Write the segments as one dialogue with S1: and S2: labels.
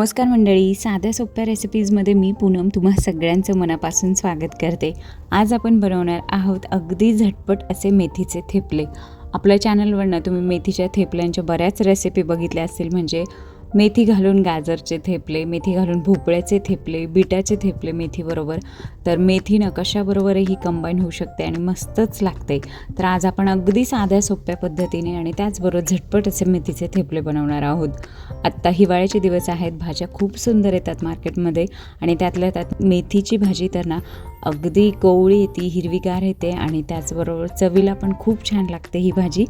S1: नमस्कार मंडळी साध्या सोप्या रेसिपीजमध्ये मी पूनम तुम्हा सगळ्यांचं मनापासून स्वागत करते. आज आपण बनवणार आहोत अगदी झटपट असे मेथीचे थेपले. आपल्या चॅनलवरनं तुम्ही मेथीच्या थेपल्यांच्या बऱ्याच रेसिपी बघितल्या असतील म्हणजे मेथी घालून गाजरचे थेपले मेथी घालून भोपळ्याचे थेपले बिटाचे थेपले मेथीबरोबर. तर मेथी न कशाबरोबरही कंबाईन होऊ शकते आणि मस्तच लागते. तर आज आपण अगदी साध्या सोप्या पद्धतीने आणि त्याचबरोबर झटपट असे मेथीचे थेपले बनवणार आहोत. आत्ता हिवाळ्याचे दिवस आहेत भाज्या खूप सुंदर येतात मार्केटमध्ये आणि त्यातल्या त्यात मेथीची भाजी तर ना अगदी कोवळी येते हिरवीगार येते आणि त्याचबरोबर चवीला पण खूप छान लागते ही भाजी.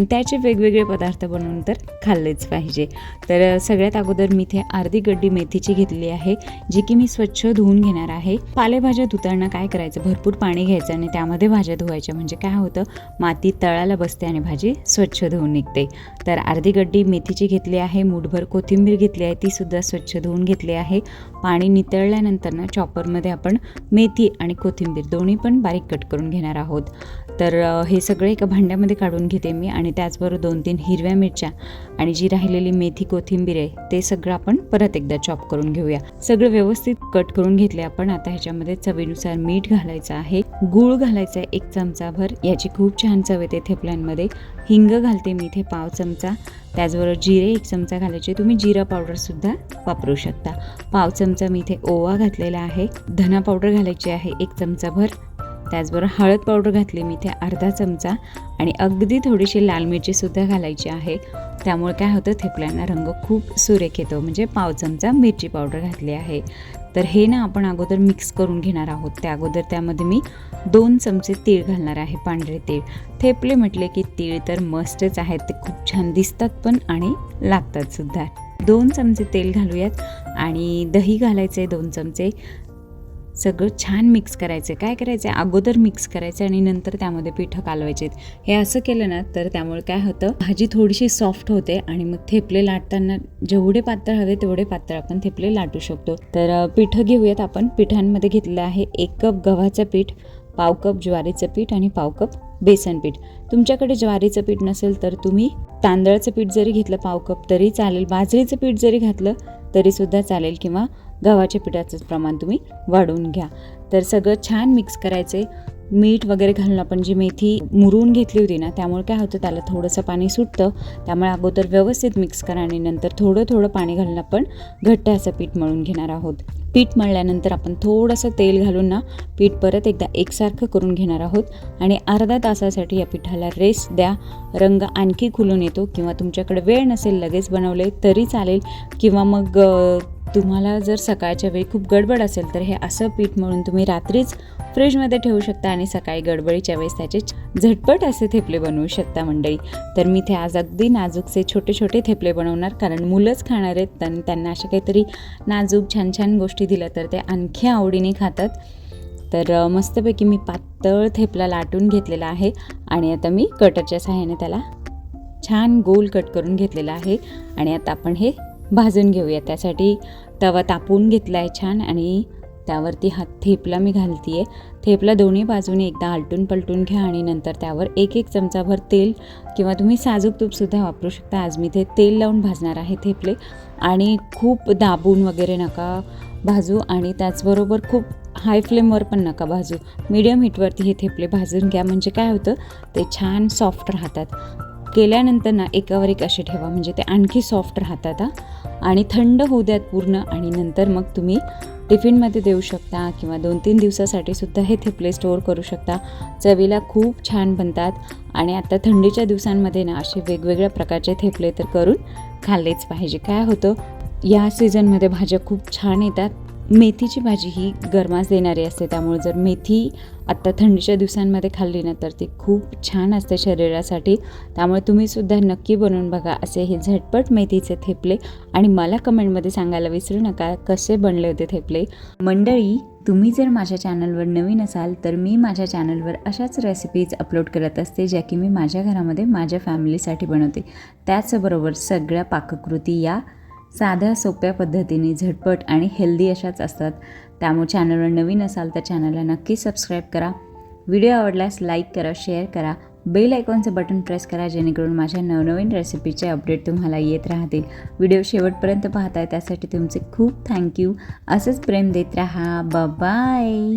S1: त्याचे वेगवेगळे पदार्थ बनवून तर खाल्लेच पाहिजे. तर सगळ्यात अगोदर मी इथे अर्धी गड्डी मेथीची घेतली आहे जी की मी स्वच्छ धुवून घेणार आहे. पालेभाज्या धुताना काय करायचं? भरपूर पाणी घ्यायचं आणि त्यामध्ये भाज्या धुवायच्या. म्हणजे काय होतं? माती तळाला बसते आणि भाजी स्वच्छ धुवून निघते. तर अर्धी गड्डी मेथीची घेतली आहे मूठभर कोथिंबीर घेतली आहे ती सुद्धा स्वच्छ धुवून घेतली आहे. पाणी नितळल्यानंतर ना चॉपरमध्ये आपण मेथी आणि कोथिंबीर दोन्ही पण बारीक कट करून घेणार आहोत. तर हे सगळे एका भांड्यामध्ये काढून घेते मी आणि त्याचबरोबर दोन तीन हिरव्या मिरच्या आणि जी राहिलेली मेथी कोथिंबीर आहे ते सगळं आपण परत एकदा चॉप करून घेऊया. सगळं व्यवस्थित कट करून घेतले आपण आता ह्याच्यामध्ये चवीनुसार मीठ घालायचं आहे. गूळ घालायचा आहे एक चमचाभर याची खूप छान चव येते थेपल्यांमध्ये. हिंग घालते मी इथे पाव चमचा. त्याचबरोबर जिरे एक चमचा घालायचे. तुम्ही जिरा पावडरसुद्धा वापरू शकता. पाव चमचा मी इथे ओवा घातलेला आहे. धना पावडर घालायची आहे एक चमचाभर. त्याचबरोबर हळद पावडर घातली मी इथे अर्धा चमचा आणि अगदी थोडीशी लाल मिरचीसुद्धा घालायची आहे. त्यामुळे काय होतं थेपल्यांना रंग खूप सुरेख येतो. म्हणजे पाव चमचा मिरची पावडर घातली आहे. तर हे ना आपण अगोदर मिक्स करून घेणार आहोत. त्या अगोदर त्यामध्ये मी दोन चमचे तीळ घालणार आहे पांढरे तीळ. थेपले म्हटले की तीळ तर मस्तच आहेत. ते खूप छान दिसतात पण आणि लागतात सुद्धा. दोन चमचे तेल घालूयात आणि दही घालायचे दोन चमचे. सगळं छान मिक्स करायचं काय करायचं अगोदर मिक्स करायचं आणि नंतर त्यामध्ये पिठं कालवायचे हे असं केलं ना तर त्यामुळे काय होतं? भाजी थोडीशी सॉफ्ट होते आणि मग थेपले लाटताना जेवढे पातळ हवे तेवढे पातळ आपण थेपले लाटू शकतो. तर पिठं घेऊयात आपण. पिठांमध्ये घेतलं आहे एक कप गव्हाचं पीठ पाव कप ज्वारीचं पीठ आणि पाव कप बेसन पीठ. तुमच्याकडे ज्वारीचं पीठ नसेल तर तुम्ही तांदळाचं पीठ जरी घेतलं पाव कप तरी चालेल. बाजरीचं पीठ जरी घातलं तरीसुद्धा चालेल किंवा गव्हाच्या पिठाचंच प्रमाण तुम्ही वाढवून घ्या. तर सगळं छान मिक्स करायचे मीठ वगैरे घालून आपण जी मेथी मुरून घेतली होती ना त्यामुळे काय होतं त्याला थोडंसं पाणी सुटतं. त्यामुळे अगोदर व्यवस्थित मिक्स करा आणि नंतर थोडं थोडं पाणी घालून आपण घट्ट असं पीठ मळून घेणार आहोत. पीठ मळल्यानंतर आपण थोडंसं तेल घालून ना पीठ परत एकदा एकसारखं करून घेणार आहोत. आणि अर्धा तासासाठी या पिठाला रेस्ट द्या. रंग आणखी खुलून येतो किंवा तुमच्याकडे वेळ नसेल लगेच बनवले तरी चालेल. किंवा मग तुम्हाला जर सकाळच्या वेळी खूप गडबड असेल तर हे असं पीठ मळून तुम्ही रात्रीच फ्रीजमध्ये ठेवू शकता आणि सकाळी गडबडीच्या वेळेस त्याचे झटपट असे थेपले बनवू शकता मंडळी. तर मी ते आज अगदी नाजूकचे छोटे छोटे थेपले बनवणार कारण मुलंच खाणार आहेत आणि त्यांना अशा काहीतरी नाजूक छान छान गोष्टी दिल्या तर ते आणखी आवडीने खातात. तर मस्तपैकी मी पातळ थेपला लाटून घेतलेला आहे आणि आता मी कटरच्या सहाय्याने त्याला छान गोल कट करून घेतलेला आहे आणि आता आपण हे भाजून घेऊया. त्यासाठी तवा तापून घेतला आहे छान आणि त्यावरती हा थेपला मी घालते आहे थेपला दोन्ही बाजूने एकदा आलटून पलटून घ्या आणि नंतर त्यावर एक एक चमचाभर तेल किंवा तुम्ही साजूक तूपसुद्धा वापरू शकता. आज मी ते तेल लावून भाजणार आहे थेपले. आणि खूप दाबून वगैरे नका भाजू आणि त्याचबरोबर खूप हाय फ्लेमवर पण नका भाजू. मीडियम हीटवरती हे थेपले भाजून घ्या. म्हणजे काय होतं? ते छान सॉफ्ट राहतात. केल्यानंतर ना एकावर एक असे ठेवा. म्हणजे ते आणखी सॉफ्ट राहतात आणि थंड होऊ द्यात पूर्ण आणि नंतर मग तुम्ही टिफिनमध्ये देऊ शकता किंवा दोन तीन दिवसासाठी सुद्धा हे थेपले स्टोअर करू शकता. चवीला खूप छान बनतात आणि आता थंडीच्या दिवसांमध्ये ना असे वेगवेगळ्या प्रकारचे थेपले तर करून खाल्लेच पाहिजे. काय होतं? या सीझनमध्ये भाज्या खूप छान येतात. मेथीची भाजी ही गरमास देणारी असते त्यामुळे जर मेथी आत्ता थंडीच्या दिवसांमध्ये खाल्ली ना तर ती खूप छान असते शरीरासाठी. त्यामुळे तुम्हीसुद्धा नक्की बनवून बघा असे हे झटपट मेथीचे थेपले. आणि मला कमेंटमध्ये सांगायला विसरू नका कसे बनले होते थेपले. मंडळी तुम्ही जर माझ्या चॅनलवर नवीन असाल तर मी माझ्या चॅनलवर अशाच रेसिपीज अपलोड करत असते ज्या की मी माझ्या घरामध्ये माझ्या फॅमिलीसाठी बनवते. त्याचबरोबर सगळ्या पाककृती या साध्या सोप्या पद्धतीने झटपट आणि हेल्दी अशाच असतात. त्यामुळे चॅनलवर नवीन असाल तर चॅनलला नक्की सबस्क्राईब करा. व्हिडिओ आवडल्यास लाईक करा शेअर करा. बेल आयकॉनचं बटन प्रेस करा जेणेकरून माझ्या नवनवीन रेसिपीचे अपडेट तुम्हाला येत राहतील. व्हिडिओ शेवटपर्यंत पाहताय त्यासाठी तुमचे खूप थँक्यू. असंच प्रेम देत राहा. बाय